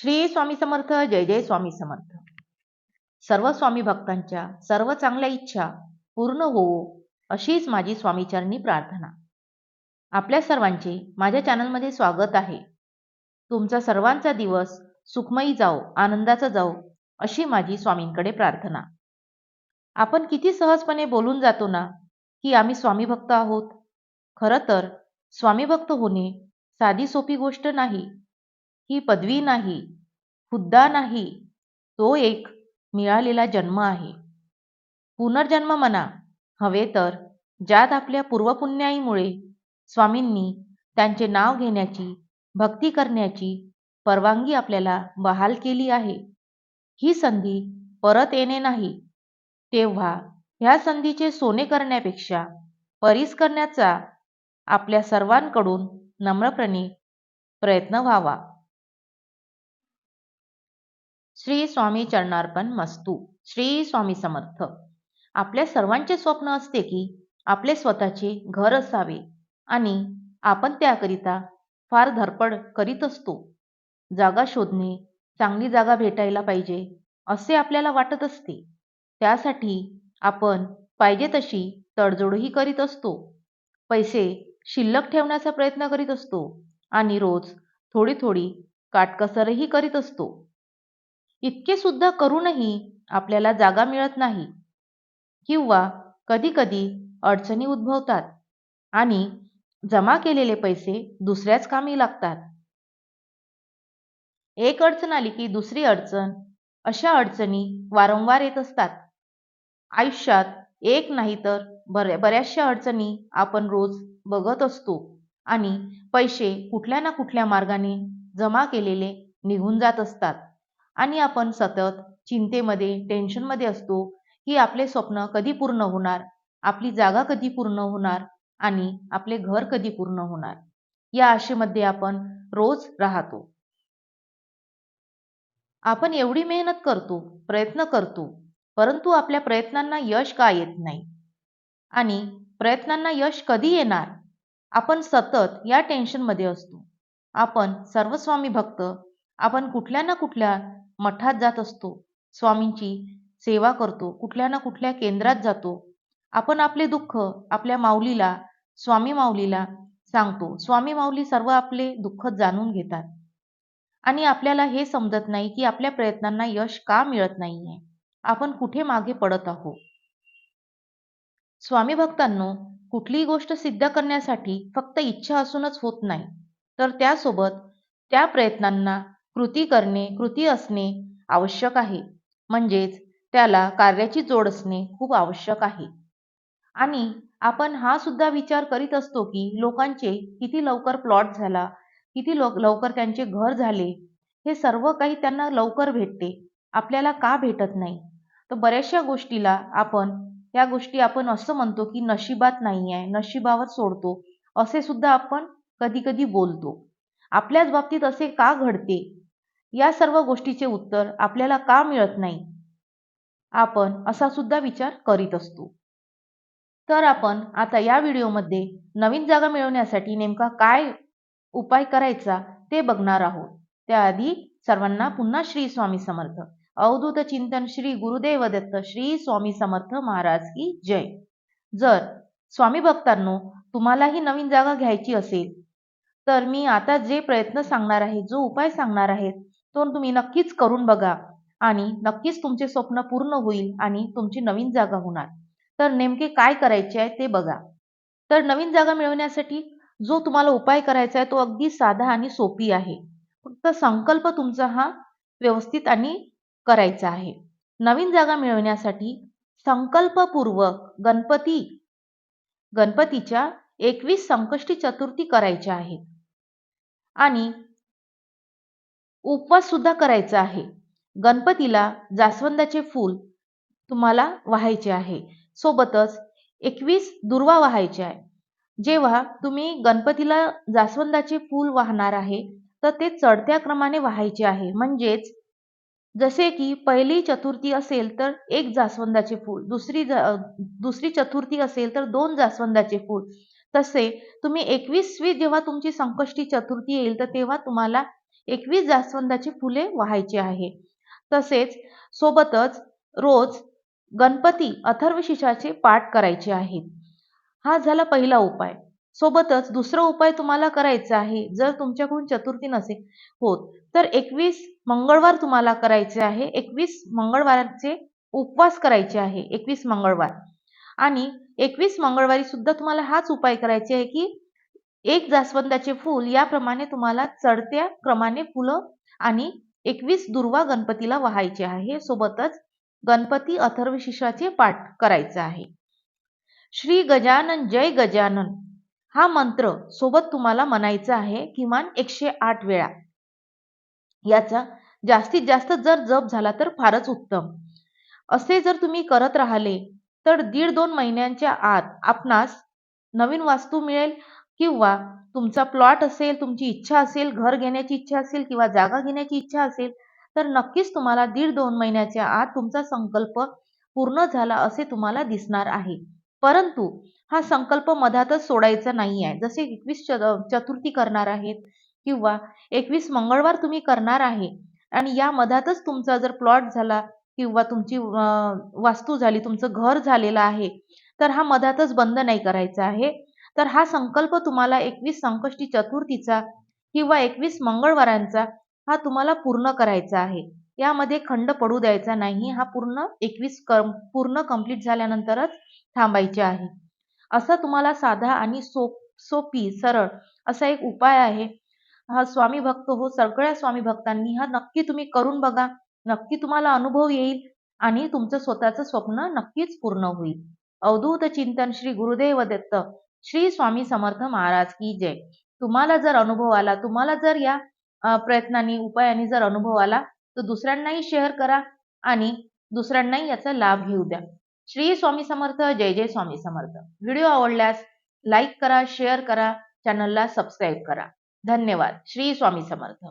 श्री स्वामी समर्थ जय जय स्वामी समर्थ. सर्व स्वामी भक्तांच्या सर्व चांगल्या इच्छा पूर्ण होवो अशीच माझी स्वामीचरणी प्रार्थना. आपल्या सर्वांचे माझ्या चॅनलमध्ये स्वागत आहे. तुमचा सर्वांचा दिवस सुखमयी जाओ आनंदाचा जाओ अशी माझी स्वामींकडे प्रार्थना. आपण किती सहजपणे बोलून जातो ना की आम्ही स्वामी भक्त आहोत. खरं तर स्वामी भक्त होणे साधी सोपी गोष्ट नाही ही पदवी नाही हुद्दा नाही तो एक मिळालेला जन्म आहे. पुनर्जन्म म्हणा हवे तर ज्यात आपल्या पूर्वपुण्याईमुळे स्वामींनी त्यांचे नाव घेण्याची भक्ती करण्याची परवानगी आपल्याला बहाल केली आहे. ही संधी परत येणे नाही. तेव्हा ह्या संधीचे सोने करण्यापेक्षा परीस करण्याचा आपल्या सर्वांकडून नम्रपणे प्रयत्न व्हावा. श्री स्वामी चरणार्पण मस्तू. श्री स्वामी समर्थ. आपल्या सर्वांचे स्वप्न असते की आपले स्वतःचे घर असावे आणि आपण त्याकरिता फार धडपड करीत असतो. जागा शोधणे चांगली जागा भेटायला पाहिजे असे आपल्याला वाटत असते. त्यासाठी आपण पाहिजे तशी तडजोडही करीत असतो. पैसे शिल्लक ठेवण्याचा प्रयत्न करीत असतो आणि रोज थोडी थोडी काटकसरही करीत असतो. इतके सुद्धा करूनही आपल्याला जागा मिळत नाही. किंवा कधीकधी अडचणी उद्भवतात आणि जमा केलेले पैसे दुसऱ्याच कामी लागतात. एक अडचण आली की दुसरी अडचण अशा अडचणी वारंवार येत असतात. आयुष्यात एक नाही तर बऱ्या बऱ्याचशा अडचणी आपण रोज बघत असतो आणि पैसे कुठल्या ना कुठल्या मार्गाने जमा केलेले निघून जात असतात. आणि आपण सतत चिंतेमध्ये टेन्शनमध्ये असतो की आपले स्वप्न कधी पूर्ण होणार? आपली जागा कधी पूर्ण होणार? आणि आपले घर कधी पूर्ण होणार? या आशेमध्ये आपण रोज राहतो. आपण एवढी मेहनत करतो प्रयत्न करतो परंतु आपल्या प्रयत्नांना यश का येत नाही? आणि प्रयत्नांना यश कधी येणार? आपण सतत या टेन्शनमध्ये असतो. आपण सर्वस्वामी भक्त आपण कुठल्या ना कुठल्या मठात जात असतो स्वामींची सेवा करतो कुठल्या ना कुठल्या केंद्रात जातो आपण आपले दुःख आपल्या माऊलीला स्वामी माऊलीला सांगतो. स्वामी माऊली सर्व आपले दुःख जाणून घेतात. आणि आपल्याला हे समजत नाही की आपल्या प्रयत्नांना यश का मिळत नाहीये. आपण कुठे मागे पडत आहोत? स्वामी भक्तांनो कुठलीही गोष्ट सिद्ध करण्यासाठी फक्त इच्छा असूनच होत नाही. तर त्यासोबत त्या प्रयत्नांना कृती करणे कृती असणे आवश्यक आहे. म्हणजेच त्याला कार्याची जोड असणे खूप आवश्यक आहे. आणि आपण हा सुद्धा विचार करीत असतो की लोकांचे किती लवकर प्लॉट झाला किती लवकर त्यांचे घर झाले हे सर्व काही त्यांना लवकर भेटते. आपल्याला का भेटत नाही? तर बऱ्याचशा गोष्टीला आपण या गोष्टी आपण असं म्हणतो की नशिबात नाही आहे नशिबावर सोडतो असे सुद्धा आपण कधी कधी बोलतो. आपल्याच बाबतीत असे का घडते? या सर्व गोष्टीचे उत्तर आपल्याला का मिळत नाही? आपण असा सुद्धा विचार करीत असतो. तर आपण आता या व्हिडिओमध्ये नवीन जागा मिळवण्यासाठी नेमका काय उपाय करायचा ते बघणार आहोत. त्याआधी सर्वांना पुन्हा श्री स्वामी समर्थ. अवधूत चिंतन श्री गुरुदेव दत्त श्री स्वामी समर्थ महाराज की जय. जर स्वामी भक्तांनो तुम्हालाही नवीन जागा घ्यायची असेल तर मी आता जे प्रयत्न सांगणार आहे जो उपाय सांगणार आहे तो तुम्ही नक्कीच करून बघा आणि नक्कीच तुमचे स्वप्न पूर्ण होईल आणि तुमची नवीन जागा होणार. तर नेमके काय करायचे आहे ते बघा. तर नवीन जागा मिळवण्यासाठी जो तुम्हाला उपाय करायचा आहे तो अगदी साधा आणि सोपी आहे. फक्त संकल्प तुमचा हा व्यवस्थित आणि करायचा आहे. नवीन जागा मिळवण्यासाठी संकल्पपूर्वक गणपती गणपतीच्या एकवीस संकष्टी चतुर्थी करायच्या आहेत. आणि उपवास सुद्धा करायचा आहे. गणपतीला जास्वंदाचे फूल तुम्हाला वाहायचे आहे. सोबतच एकवीस दुर्वा वाहायचे आहे. जेव्हा तुम्ही गणपतीला जास्वंदाचे फूल वाहणार आहे तर ते चढत्या क्रमाने वाहायचे आहे. म्हणजेच जसे की पहिली चतुर्थी असेल तर एक जास्वंदाचे फूल दुसरी दुसरी चतुर्थी असेल तर दोन जास्वंदाचे फूल. तसे तुम्ही एकवीसवी जेव्हा तुमची संकष्टी चतुर्थी येईल तर तेव्हा तुम्हाला एकवीस जास्वंदाची फुले व्हायची आहे. तसेच सोबतच रोज गणपती अथर्वशिषाचे पाठ करायचे आहेत हा झाला पहिला उपाय. सोबतच दुसरा उपाय तुम्हाला करायचा आहे. जर तुमच्याकडून चतुर्थी नसेल होत तर एकवीस मंगळवार तुम्हाला करायचे आहे. एकवीस मंगळवारचे उपवास करायचे आहे. एकवीस मंगळवार. आणि एकवीस मंगळवारी सुद्धा तुम्हाला हाच उपाय करायचे आहे की एक जास्वंदाचे फूल याप्रमाणे तुम्हाला चढत्या क्रमाने फुलं आणि एकवीस दुर्वा गणपतीला व्हायचे आहे. सोबतच गणपती अथर्वशीर्षाचे पाठ करायचे आहे. श्री गजानन जय गजानन. हा मंत्र सोबत तुम्हाला म्हणायचा आहे किमान एकशे आठ वेळा. याचा जास्तीत जास्त जर जप झाला तर फारच उत्तम. असे जर तुम्ही करत राहिले तर दीड दोन महिन्यांच्या आत आपणास नवीन वास्तू मिळेल किंवा तुमचा प्लॉट असेल तुमची इच्छा असेल घर घेण्याची इच्छा असेल किंवा जागा घेण्याची इच्छा असेल तर नक्कीच तुम्हाला दीड दोन महिन्याच्या आत तुमचा संकल्प पूर्ण झाला असे तुम्हाला दिसणार आहे. परंतु हा संकल्प मधातच सोडायचा नाही आहे जसे एकवीस चतुर्थी करणार आहेत किंवा एकवीस मंगळवार तुम्ही करणार आहे आणि या मधातच तुमचा जर प्लॉट झाला किंवा तुमची वास्तू झाली तुमचं घर झालेलं आहे तर हा मधातच बंद नाही करायचा आहे. तर हा संकल्प तुम्हाला एकवीस संकष्टी चतुर्थीचा किंवा एकवीस मंगळवारांचा हा तुम्हाला पूर्ण करायचा आहे. यामध्ये खंड पडू द्यायचा नाही. हा पूर्ण एकवीस पूर्ण कंप्लीट झाल्यानंतरच थांबायचे आहे. असा तुम्हाला साधा आणि सो सोपी सरळ असा एक उपाय आहे. हा स्वामी भक्त हो सगळ्या स्वामी भक्तांनी हा नक्की तुम्ही करून बघा. नक्की तुम्हाला अनुभव येईल आणि तुमचं स्वतःचं स्वप्न नक्कीच पूर्ण होईल. अवधूत चिंतन श्री गुरुदेव दत्त श्री स्वामी समर्थ महाराज की जय. तुम्हाला जर अनुभव आला तुम्हाला जर या प्रयत्नांनी उपायांनी जर अनुभव आला तर दुसऱ्यांनाही शेअर करा आणि दुसऱ्यांनाही याचा लाभ घेऊ द्या. श्री स्वामी समर्थ जय जय स्वामी समर्थ. व्हिडिओ आवडल्यास लाईक करा शेअर करा चॅनलला सबस्क्राईब करा. धन्यवाद. श्री स्वामी समर्थ.